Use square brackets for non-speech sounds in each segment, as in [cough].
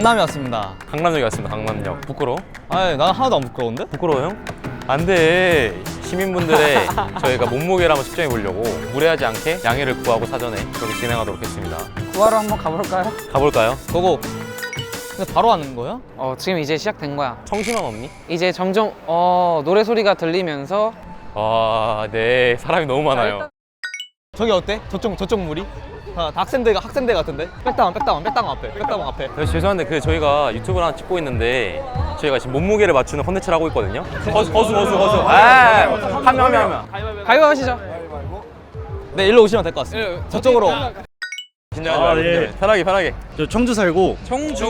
강남에 왔습니다. 강남역에 왔습니다. 강남역. 부끄러워? 아니, 난 하나도 안 부끄러운데? 부끄러워 형? 안 돼. 시민분들의 [laughs] 저희가 몸무게를 한번 측정해 보려고 무례하지 않게 양해를 구하고 사전에 그렇게 진행하도록 했습니다. 구하러 한번 가볼까요? 가볼까요? 그거 근데 바로 하는 거야? 어 지금 이제 시작된 거야. 청심환 없니? 이제 점점 어 노래 소리가 들리면서 아, 네. 사람이 너무 많아요. 저기 어때? 저쪽 저쪽 무리? 아, 다 학생대가 학생대 같은데? 백다운 백다운 백다운 앞에 백다운 앞에. 네, 죄송한데 그 저희가 유튜브를 하나 찍고 있는데 저희가 지금 몸무게를 맞추는 컨텐츠를 하고 있거든요. 허수 허수 허수 허수. 아, 한명 한명한 명. 가위바위보 하시죠. 네, 일로 오시면 될 것 같습니다. 저쪽으로. 긴장하지 아, 말고 예. 긴장해. 편하게 편하게. 저 청주 살고 청주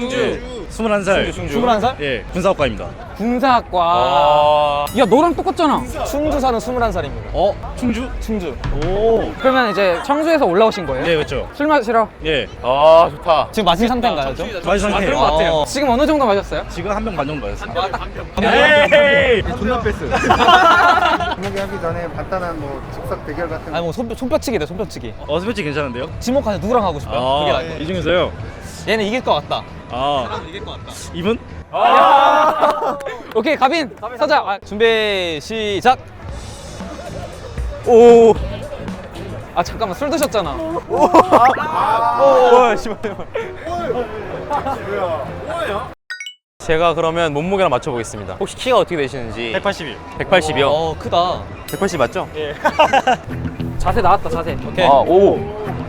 21살. 충주 충주. 21살? 예, 군사학과입니다. 군사학과. 아, 야 너랑 똑같잖아. 충주 사는 21살입니다. 어, 충주? 충주. 오. 그러면 이제 청주에서 올라오신 거예요? 예, 그렇죠. 술 마시러. 예. 아 좋다. 지금 마신 상태인가요, 저? 마지 상태. 그런 것 같아요. 어. 지금 어느 정도 마셨어요? 지금 한 병 반 정도 맞았어요. 에이! 공개 하기 전에 간단한 뭐 즉석 대결 같은 아니 뭐 손, 손뼉치기네, 손뼉치기. 어, 스피치 괜찮은데요? 지목하세 누구랑 하고 싶어요? 그게 나을 것이 중에서요? 얘는 이길 것 같다. 아, 이길 것 같다. 이분? 오케이 가빈 서자. 아, 준비 시작. 오. 아 잠깐만 술 드셨잖아. 오. 씨발. 제가 그러면 몸무게랑 맞춰보겠습니다. 혹시 키가 어떻게 되시는지? 181. 180이요. 어 크다. 180 맞죠? [laughs] 자세 나왔다 자세. 오케이. 아, 오.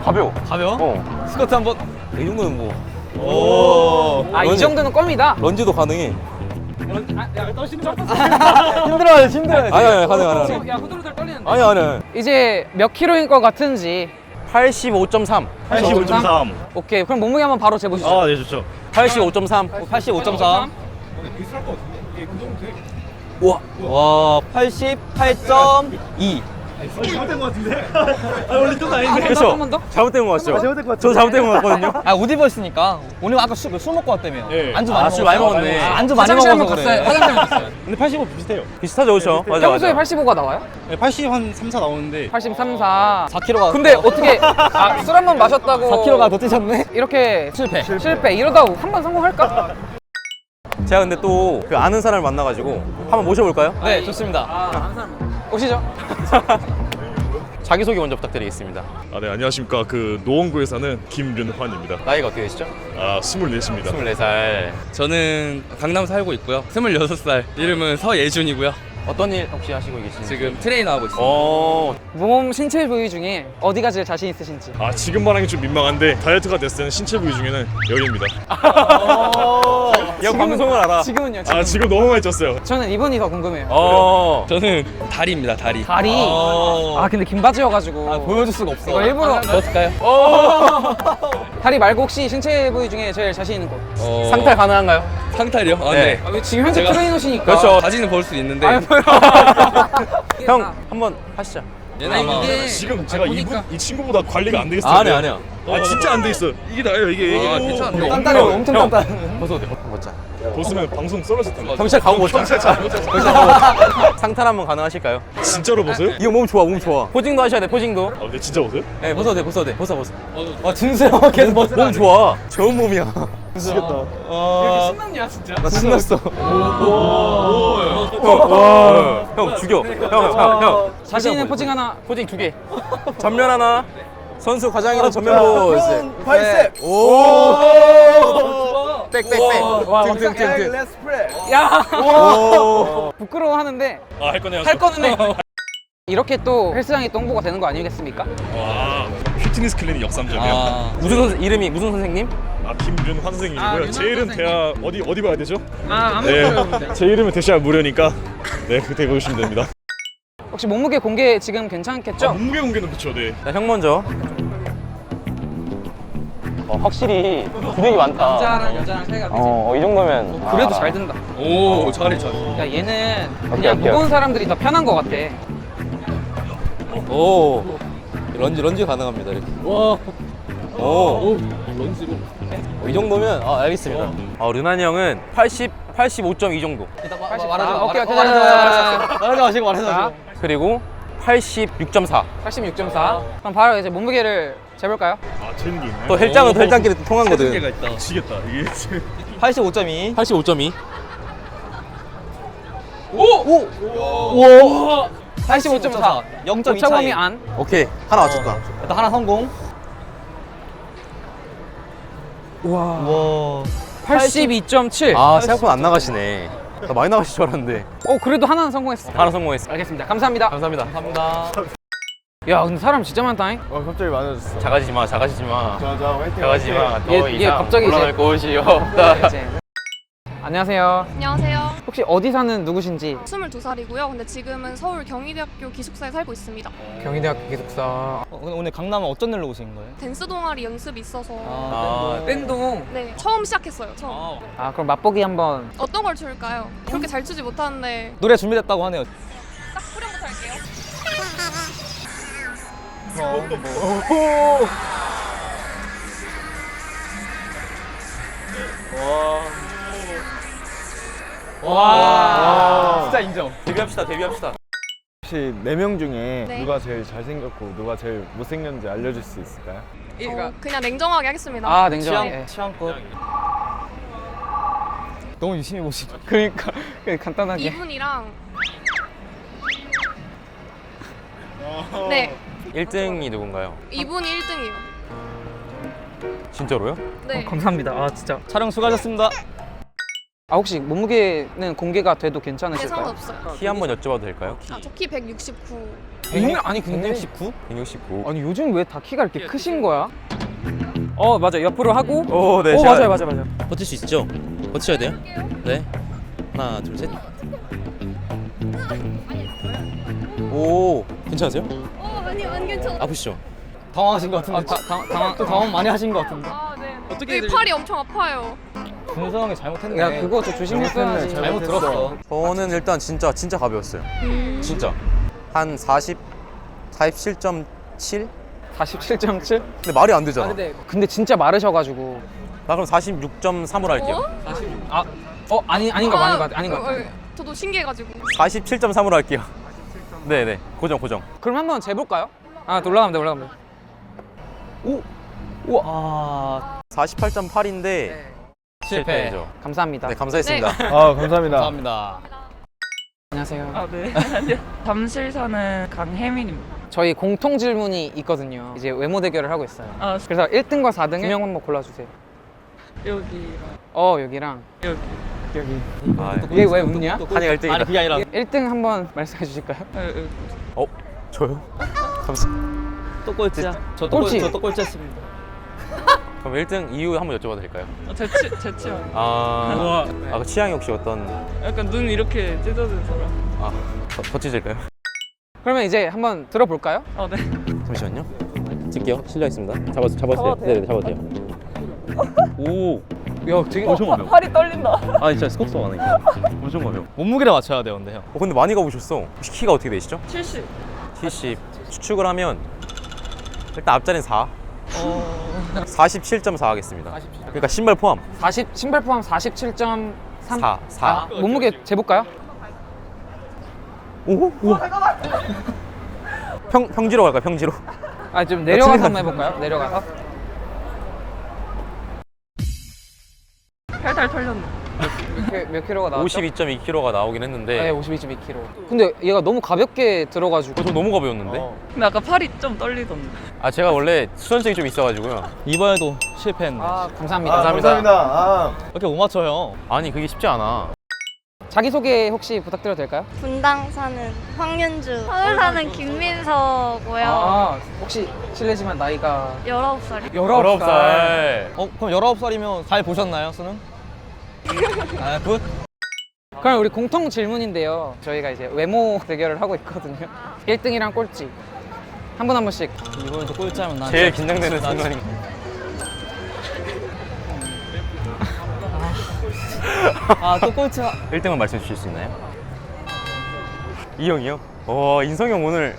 가벼워. 가벼워? 어. 스쿼트 한번. 이 정도는 뭐. 오. 아 이 정도는 껌이다. 런지도 가능해. [laughs] 힘들어요, 힘들어요. 아니, 아니, 가능, 가능. 지금 야 후들후들 떨리는데. 아니, 아니. 이제 몇 킬로인 것 같은지. 85.3. 85.3. 오케이 그럼 몸무게 한번 바로 재보시죠. 아, 네, 좋죠. 85.3. 85.4. 와, 와, 88.2. 잘못된 것 같은데? 아, 원래 또 아닌데. 그렇죠? 한번 더? 잘못된 거 같죠? 잘못된 것 같아. 저 잘못된 거 같거든요. 아, 옷 입었으니까. 오늘 아까 술, 술 먹고 왔다며. 예. 안주 아, 많이 술 먹었어. 많이 먹었네. 아, 안주 많이 화장실 먹어서 한번 그래. 갔어요. 화장실 한번 갔어요. 근데 85 비슷해요. 비슷하죠, 그렇죠? 맞아, 평소에 맞아. 85가 나와요? 네, 80한 3, 4 나오는데 83, 4. 4kg가. 근데 어떻게 아, 술 한 번 마셨다고 4kg가 더 뛰셨네? 이렇게 실패. 실패 이러다 한 번 성공할까? 제가 근데 또 그 아는 사람을 만나가지고 한번 모셔볼까요? 네, 좋습니다. 아 한 사람 오시죠. [laughs] 자기소개 먼저 부탁드리겠습니다. 아, 네, 안녕하십니까. 그 노원구에 사는 김윤환입니다. 나이가 어떻게 되시죠? 아, 24입니다. 24살. 저는 강남 살고 있고요. 26살. 이름은 서예준이고요. 어떤 일 혹시 하시고 계신지? 지금 트레이너 하고 있습니다. 어, 몸 신체 부위 중에 어디가 제일 자신 있으신지. 아, 지금 말하기 좀 민망한데 다이어트가 됐을 때는 신체 부위 중에는 여기입니다. [laughs] [laughs] 야 방송을 알아. 지금은요. 지금. 아, 지금 너무 많이 쪘어요. 저는 이분이 더 궁금해요. 어. 저는 다리입니다, 다리. 다리. 아 근데 긴 바지여가지고. 아, 보여줄 수가 없어. 이거 일부러 벗을까요? [laughs] 다리 말고 혹시 신체 부위 중에 제일 자신 있는 곳? 어, 상탈 가능한가요? 상탈이요? 아, 네. 네. 아, 왜 지금 현재 제가- 트레이너시니까. 그렇죠. 바지는 볼 수 있는데. 뭐요? [laughs] 형 한번 하시죠. 얘는 이게 지금 제가 보니까- 이분 이 친구보다 관리가 안돼 있어요. 아니 아니야. 아, 진짜 안 돼 있어. 이게 나예요, 이게. 아, 이게. 괜찮은데. 엄청 형. 단단. 벗어도 돼. 벗으면 방송 썰어질 텐데. 경찰 가고 벗자. 경찰 가고. [laughs] 상탈 한번 가능하실까요? 진짜로 벗어요? 이거 몸 좋아, 몸 좋아. 포징도 하셔야 돼, 포징도. 아, 근데 진짜 벗어요? 네, 벗어도 돼, 벗어도 돼, 벗어, 벗어. 와, 진수 형 [laughs] 계속 벗어. 몸 좋아. 좋은 몸이야. 미치겠다. 신났냐 진짜? 나 신났어. 형, 형 죽여. 형, 형, 형. 자신 있는 포징 하나. 포징 두 개. [laughs] 전면 하나. 선수 과장이랑 전면 보스. 발셉. 오. 백백백. 등등등등. 야 오. [laughs] 부끄러워하는데 아, 할 거네요. 할 거는 해. [laughs] 이렇게 또 헬스장이 또 홍보가 되는 거 아니겠습니까? 와, 피트니스 클리닉 역삼점이요. 아, [laughs] 무슨 선 이름이 무슨 선생님? 김윤환 선생님이고요. 아, 윤환 제 이름 선생님. 대야 어디 어디 봐야 되죠? 아 아무 네, 제 이름은 대시야 무료니까 네 그때 보시면 됩니다. 혹시 몸무게 공개 지금 아, 괜찮겠죠? 몸무게 공개는 그쵸, 네. 자, 형 먼저. 어, 확실히 근육이 많다. 남자랑 여자랑 차이가 크지? 어, 이 정도면 그래도 잘 된다. 오, 잘해, 잘해. 야 얘는 그냥 오케이, 오케이. 무거운 사람들이 더 편한 거 같아. 오. 런지 런지 가능합니다. 이렇게. 와. 오. 런지로. 이 정도면 아, 알겠습니다. 어, 르난이 형은 80 85.2 정도. 마- 80. 말하지 마. 아, 오케이, 오케이, 말하지 마. 말하지 마시고 말하지 자, 마시고. 그리고 86.4. 86.4. 그럼 바로 이제 몸무게를 재볼까요? 아 재는 게 있나요? 또 헬장은 또 헬장끼리 또 통한 거든. 있다. 미치겠다 이게. 85.2 85.2. 85.4. 0.2 오차범위 차이 안. 오케이 하나 맞췄다. 일단 하나 성공 와 82.7. 아 생각보다 안 나가시네. 나 많이 나가실 줄 알았는데 어, 그래도 하나는 성공했어. 하나 성공했어. 알겠습니다. 감사합니다. 감사합니다. 감사합니다 야, 근데 사람 진짜 많다잉. 어 갑자기 많아졌어. 작아지지 마, 작아지지 마. 자자 화이팅. 작아지지 마. 더 얘- 얘 이상 갑자기 올라갈 이제- 곳이 없다. 이제. 안녕하세요. 안녕하세요. 혹시 어디 사는 누구신지? 22살이고요. 근데 지금은 서울 경희대학교 기숙사에 살고 있습니다. 경희대학교 기숙사. 어, 오늘- 오늘 강남 은 어쩐 일로 오신 거예요? 댄스 동아리 연습이 있어서 아, 땡동. 네 처음 시작했어요. 처음. 아, 그럼 맛보기 한번. 어떤 걸 출까요? 그렇게 잘 추지 못하는데 노래 준비됐다고 하네요 와 진짜 인정 데뷔합시다, 데뷔합시다. 혹시 네 명 중에 네. 누가 제일 잘생겼고 누가 제일 못생겼는지 알려줄 수 있을까요? 어, 그냥 냉정하게 하겠습니다. 아, 냉정하게. 취향, 취향껏 너무 유심히 보시네 [laughs] 그러니까 그냥 간단하게. 이분이랑 네 1등이 누군가요? 이분이 1등이에요. 진짜로요? 네. 감사합니다. 아, 진짜. 촬영 수고하셨습니다 아, 혹시 몸무게는 공개가 돼도 네 괜찮으실까요? 상관없어요. 키 한번 여쭤봐도 될까요? 아, 저 키 169. 백- 아니 근데 169? 169. 아니 요즘 왜 다 키가 이렇게 크신 거야? 어 맞아 옆으로 하고 오, 네. 오 제가 맞아요 맞아요 맞아요 버틸 수 있죠? 버티셔야 돼요. 네. 하나, 둘, 셋. 오, 괜찮으세요? 어 아니 안 괜찮아. 아프시죠? 당황하신 것 같은데 아, 다- 당- 당황- 또 당황 많이 하신 것 같은데 아 네. 어떻게 이 팔이 엄청 아파요. 준성이 잘못했네 야 그거 좀 조심했어야지 잘못 들었어 저는 일단 진짜 진짜 가벼웠어요. 진짜 한 40, 47.7? 47.7? 근데 말이 안 되잖아. 근데, 근데 진짜 마르셔가지고 나 그럼 46.3으로 할게요. 아, 어 아니 아닌 거 아닌 거 아닌 거 어, 같아. 어, 저도 신기해가지고. 47.3으로 할게요. 네, 네. 고정, 고정. 그럼 한번 재볼까요? 아 올라가면 돼 올라가면 돼. 아 48.8인데 실패 실패죠. 감사합니다. 네, 감사했습니다. 아 감사합니다. 감사합니다 안녕하세요. 아, 네. [laughs] 잠실 사는 강혜민입니다. 저희 공통 질문이 있거든요. 이제 외모 대결을 하고 있어요. 아, 그래서 1등과 4등 두명 한번 골라주세요. 여기, 어 여기랑 여기. 아, 얘왜 웃냐? 한이가 1등이다. 아니 그게 아니라 1등 한번 말씀해 주실까요? 어, 어. 어? 저요? 감사. 또 꼴찌야 저 꼴찌. 저또 꼴찌했습니다 [laughs] 그럼 1등 이유 한번 여쭤봐도 될까요? 아, 제, 치, 제 취향. 아, 아, 그 취향이 혹시 어떤 약간 눈 이렇게 찢어진 사람. 아, 더, 더 찢을까요? 그러면 이제 한번 들어볼까요? 아, 네. 잠시만요. 찍게요. 실례하겠습니다. 잡았, 잡았어요. 네, 네, 잡았대요. 오, 야 되게 엄청 가벼워. 팔이 떨린다. 아, 진짜 스쿼트 안 해. 엄청 가벼워. 몸무게를 맞춰야 돼요 근데 형 어, 근데 많이 가보셨어. 혹시 키가 어떻게 되시죠? 70. 70. 추측을 하면 일단 앞자리는 4. 47.4 하겠습니다. 그러니까 신발 포함 40 신발 포함 47.3 4. 4. 몸무게 재볼까요? 오, 우와. 평, 평지로 갈까요? 평지로? 아 좀 내려가서 한번 [laughs] 해볼까요? 내려가서 팔달 털렸네. 몇, 몇 킬로가 나왔죠? 52.2kg가 나오긴 네, 했는데 52.2kg. 근데 얘가 너무 가볍게 들어가지고 어, 저 너무 가벼웠는데? 근데 아까 팔이 좀 떨리던데. 아 제가 원래 수전증이 좀 있어가지고요 이번에도 실패했네 아 감사합니다. 아, 감사합니다. 아, 이렇게 못 맞춰 형 아니 그게 쉽지 않아 자기 소개 혹시 부탁드려도 될까요? 분당 사는 황윤주 서울 사는 김민서고요 아 혹시 실례지만 나이가 19살이요 19살 어 그럼 19살이면 잘 보셨나요 수능? 아 굿 그럼 우리 공통 질문인데요. 저희가 이제 외모 대결을 하고 있거든요. 1등이랑 꼴찌 한 분 한 분씩. 이번에도 꼴찌하면 나 제일 진짜- 긴장되는 나 순간인 아또 꼴찌야 1등만 말씀해 주실 수 있나요? 이 형이요? 와 인성이 형 오늘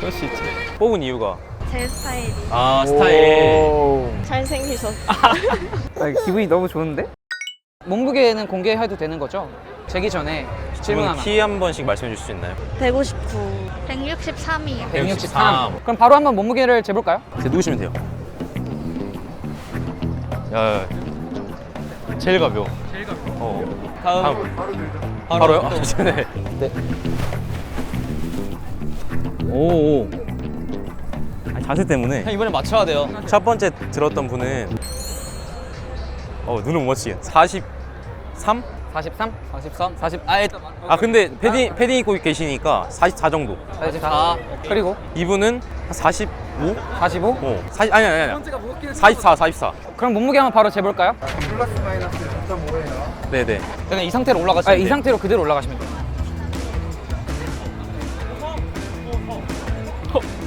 그럴 수 있지 뽑은 이유가 제 스타일이 아 스타일 오. 잘생기셨어 아, 기분이 너무 좋은데? 몸무게는 공개해도 되는 거죠? 재기 전에 질문 하나. 키 한 번씩 말씀해 주실 수 있나요? 159. 163이요. 163. 그럼 바로 한번 몸무게를 재볼까요? 제 누구시면 돼요. 야, 야, 야. 제일 가벼워. 제일 가벼워. 어. 다음. 다음. 바로요? 아, 네. 네. 오. 오. 아니, 자세 때문에 형 이번에 맞춰야 돼요. 첫 번째 들었던 분은 어 눈을 못 맞추게 43? 43? 43, 40. 아, 일단 아 근데 패딩 패딩 입고 계시니까 44 정도 44. 그리고 이분은 한 45? 45? 어 40, 아니 아니 아니 44 44 그럼 몸무게 한번 바로 재볼까요? 네네 그냥 이 상태로 아, 올라가시면 이 돼요. 상태로 그대로 올라가시면 돼요.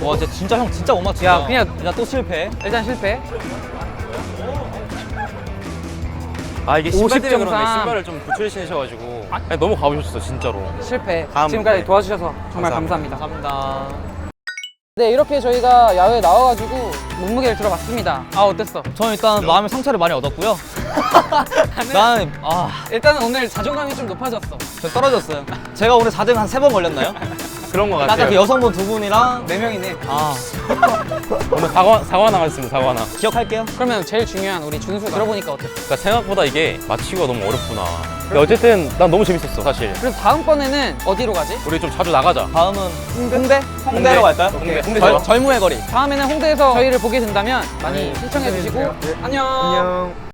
와, 진짜, 진짜 형 진짜 못 맞추다. 야, 그냥- 그냥 또 실패. 일단 실패. 아 이게 신발 때문에 50.3. 그런데 신발을 좀 고쳐 신으셔가지고 아니, 너무 가보셨어 진짜로 실패. 다음 지금까지 네. 도와주셔서 정말 감사합니다. 감사합니다. 감사합니다. 네, 이렇게 저희가 야외에 나와가지고 몸무게를 들어봤습니다. 아, 어땠어? 저는 일단 마음의 상처를 많이 얻었고요. 나는 아, 일단은 오늘 자존감이 좀 높아졌어. 저 떨어졌어요. 제가 오늘 4등 한 세 번 걸렸나요? 그런 거 아까 그 같아요 여성분 두 분이랑 네 명이네. 아, 오늘 사과 사과 나갔습니다 사과 나 기억할게요. 그러면 제일 중요한 우리 준수가 들어보니까 어땠어? 그러니까 생각보다 이게 맞추기가 너무 어렵구나 근데 어쨌든 난 너무 재밌었어 사실 그래서 다음번에는 어디로 가지? 우리 좀 자주 나가자 다음은 홍대? 홍대 로 갈까요? 홍대 홍대 절, 좋아 젊음의 거리. 다음에는 홍대에서 저희를 보게 된다면 많이 신청해 주시고 안녕. 안녕.